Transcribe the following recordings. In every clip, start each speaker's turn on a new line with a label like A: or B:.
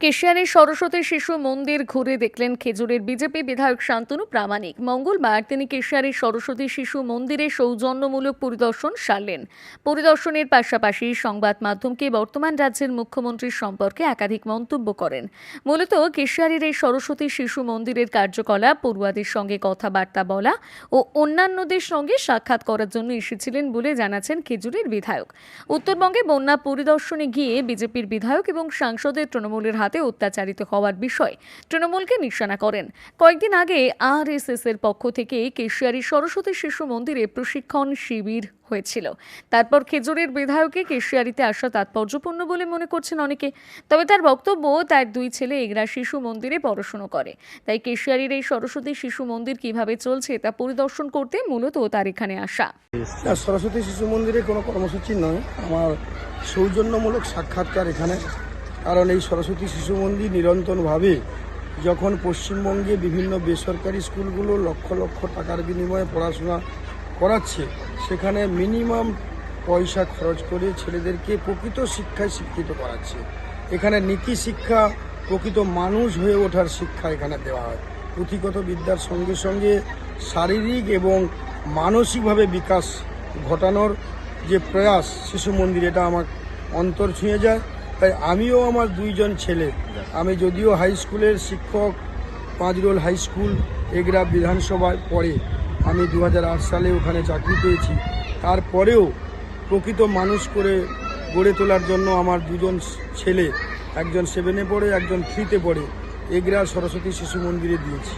A: কেশিয়ারের সরস্বতী শিশু মন্দির ঘুরে দেখলেন খেজুরের বিজেপি বিধায়ক শান্তনু প্রামাণিক। মঙ্গলবার তিনি কেশিয়ারের সরস্বতী শিশু মন্দিরে সৌজন্যমূলক পরিদর্শন সারলেন। পরিদর্শনের পাশাপাশি সংবাদ মাধ্যমকে বর্তমান রাজ্যের মুখ্যমন্ত্রীর সম্পর্কে একাধিক মন্তব্য করেন। মূলত কেশিয়ারের এই সরস্বতী শিশু মন্দিরের কার্যকলাপ, পড়ুয়াদের সঙ্গে কথাবার্তা বলা ও অন্যান্যদের সঙ্গে সাক্ষাৎ করার জন্য এসেছিলেন বলে জানাচ্ছেন খেজুরের বিধায়ক। উত্তরবঙ্গে বন্যা পরিদর্শনে গিয়ে বিজেপির বিধায়ক এবং সাংসদের তৃণমূলের হাতে অত্যাচারিত হওয়ার বিষয় তৃণমূলকে নিশানা করেন। কয়েকদিন আগে আরএসএস এর পক্ষ থেকে কেশিয়ারি সরস্বতী শিশু মন্দিরে প্রশিক্ষণ শিবির হয়েছিল। তারপর খেজুরের বিধায়কে কেশিয়ারিতে আসা তাৎপর্যপূর্ণ বলে মনে করছেন অনেকে। তবে তার বক্তব্য, তার দুই ছেলে এগরা শিশু মন্দিরে পড়াশুনো করে। তাই কেশিয়ারির এই সরস্বতী শিশু মন্দির কীভাবে চলছে তা পরিদর্শন করতে মূলত তার এখানে আসা।
B: সরস্বতী শিশু মন্দিরে কোনো কর্মসূচি নয়। আমার সৌজন্যমূলক সাক্ষাৎকার এখানে কারণ এই সরস্বতী শিশু মন্দির নিরন্তরভাবে যখন পশ্চিমবঙ্গে বিভিন্ন বেসরকারি স্কুলগুলো লক্ষ লক্ষ টাকার বিনিময়ে পড়াশোনা করাচ্ছে, সেখানে মিনিমাম পয়সা খরচ করে ছেলেদেরকে প্রকৃত শিক্ষায় শিক্ষিত করাচ্ছে। এখানে নীতি শিক্ষা, প্রকৃত মানুষ হয়ে ওঠার শিক্ষা এখানে দেওয়া হয়। পুঁথিগত বিদ্যার সঙ্গে সঙ্গে শারীরিক এবং মানসিকভাবে বিকাশ ঘটানোর যে প্রয়াস শিশু মন্দির, এটা আমার অন্তর ছুঁয়ে যায়। তাই আমিও আমার দুইজন ছেলে। আমি যদিও হাই স্কুলের শিক্ষক, পাঁচরোল হাই স্কুল এগরা বিধানসভায় পড়ে। আমি দু হাজার আট সালে ওখানে চাকরি পেয়েছি। তারপরেও প্রকৃত মানুষ করে গড়ে তোলার জন্য আমার দুজন ছেলে, একজন সেভেনে পড়ে, একজন থ্রিতে পড়ে, এগরা সরস্বতী শিশু মন্দিরে দিয়েছি।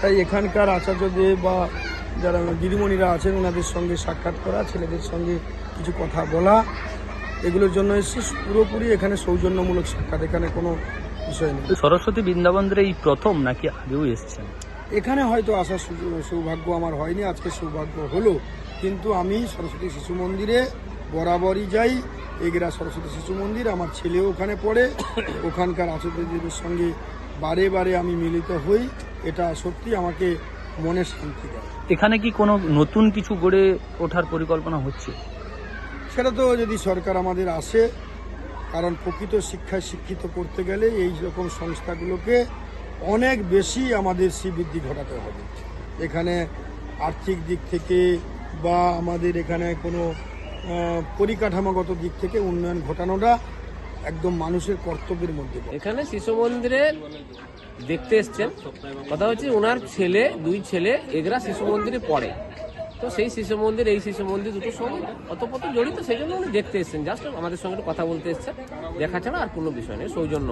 B: তাই এখানকার আচার্যদেব বা যারা দিদিমণিরা আছেন, ওনাদের সঙ্গে সাক্ষাৎ করা, ছেলেদের সঙ্গে কিছু কথা বলা এগুলোর জন্য এসেছি পুরোপুরি এখানে সৌজন্যমূলক সাক্ষাৎ এখানে কোনো বিষয় নেই।
C: সরস্বতী বৃন্দাবন্দের এই প্রথম নাকি আগেও এসছেন?
B: এখানে হয়তো আসার সৌভাগ্য আমার হয়নি আজকে সৌভাগ্য হলো। কিন্তু আমি সরস্বতী শিশু মন্দিরে বরাবরই যাই। এগরা সরস্বতী শিশু মন্দির আমার ছেলেও ওখানে পড়ে। ওখানকার আচার্যদেবের সঙ্গে বারে বারে আমি মিলিত হই। এটা সত্যি আমাকে মনে শান্তি দেয়।
C: এখানে কি কোনো নতুন কিছু গড়ে ওঠার পরিকল্পনা হচ্ছে?
B: সেটা তো যদি সরকার আমাদের আসে, কারণ প্রকৃত শিক্ষায় শিক্ষিত করতে গেলে এই রকম সংস্থাগুলোকে অনেক বেশি আমাদের শ্রীবৃদ্ধি ঘটাতে হবে। এখানে আর্থিক দিক থেকে বা আমাদের এখানে কোনো পরিকাঠামোগত দিক থেকে উন্নয়ন ঘটানোটা একদম মানুষের কর্তব্যের মধ্যে
D: এখানে শিশু মন্দিরে দেখতে এসছেন। কথা হচ্ছে ওনার ছেলে, দুই ছেলে, এগরা শিশু মন্দিরে পড়ে। তো সেই শিশু মন্দির এই শিশু মন্দির দুটো সঙ্গে অতপত জড়িত সেই জন্য উনি দেখতে এসছেন। জাস্ট আমাদের সঙ্গে কথা বলতে এসেছেন দেখা ছাড়া আর কোনো বিষয় নেই সৌজন্য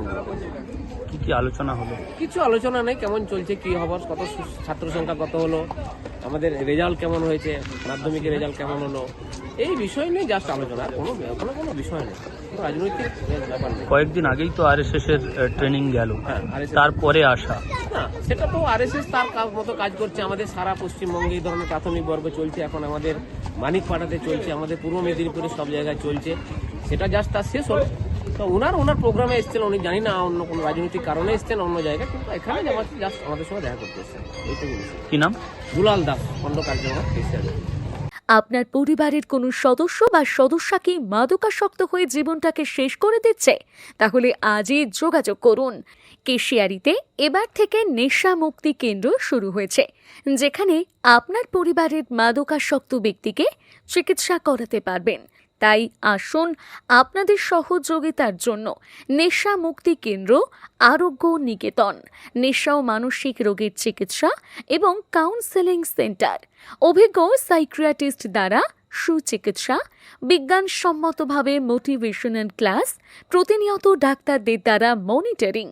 C: কি কি আলোচনা হলো?
D: কিছু আলোচনা নেই কেমন চলছে কি হবার কত ছাত্র সংখ্যা কত হলো? আমাদের রেজাল্ট কেমন হয়েছে? মাধ্যমিকের রেজাল্ট কেমন হলো? এই বিষয় নিয়ে জাস্ট আলোচনা কোনো কোনো কোনো বিষয় নেই। রাজনৈতিক ব্যাপার নেই।
C: কয়েকদিন আগেই তো আরএসএস এর ট্রেনিং গেল।
D: হ্যাঁ,
C: তারপরে আসা
D: না সেটা তো আরএসএস তার মতো কাজ করছে। আমাদের সারা পশ্চিমবঙ্গে এই ধরনের প্রাথমিক বর্গ চলছে। এখন আমাদের মানিকপাড়াতে চলছে। আমাদের পূর্ব মেদিনীপুরে সব জায়গায় চলছে। সেটা জাস্ট তার শেষ হলো। তো ওনার ওনার প্রোগ্রামে এসছেন উনি জানি না অন্য কোনো রাজনৈতিক কারণে এসছেন অন্য জায়গায় কিন্তু এখানে জাস্ট আমাদের সঙ্গে দেখা করতে এসছেন। এইটুকু
C: কি নাম?
D: দুলাল দাস কার্যকর এসছেন
A: আপনার পরিবারের কোনো সদস্য বা সদস্যা কি মাদকাসক্ত হয়ে জীবনটাকে শেষ করে দিচ্ছে? তাহলে আজই যোগাযোগ করুন। কেশিয়ারিতে এবার থেকে নেশা মুক্তি কেন্দ্র শুরু হয়েছে যেখানে আপনার পরিবারের মাদকাসক্ত ব্যক্তিকে চিকিৎসা করাতে পারবেন। তাই আসুন আপনাদের সহযোগিতার জন্য নেশা মুক্তি কেন্দ্র, আরোগ্য নিকেতন, নেশা ও মানসিক রোগের চিকিৎসা এবং কাউন্সেলিং সেন্টার অভিজ্ঞ সাইক্রিয়াটিস্ট দ্বারা সুচিকিৎসা, বিজ্ঞানসম্মতভাবে মোটিভেশনাল ক্লাস প্রতিনিয়ত ডাক্তারদের দ্বারা মনিটরিং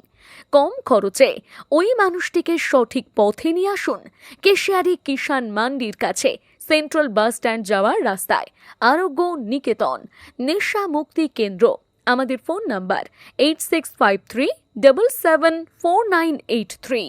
A: কম খরচে ওই মানুষটিকে সঠিক পথে নিয়ে আসুন, কেশিয়ারি কিষান মান্ডির কাছে। সেন্ট্রাল বাস স্ট্যান্ড যাওয়ার রাস্তায়। আরোগ্য নিকেতন। নেশা মুক্তি কেন্দ্র। আমাদের phone number eight six five three double seven four nine eight three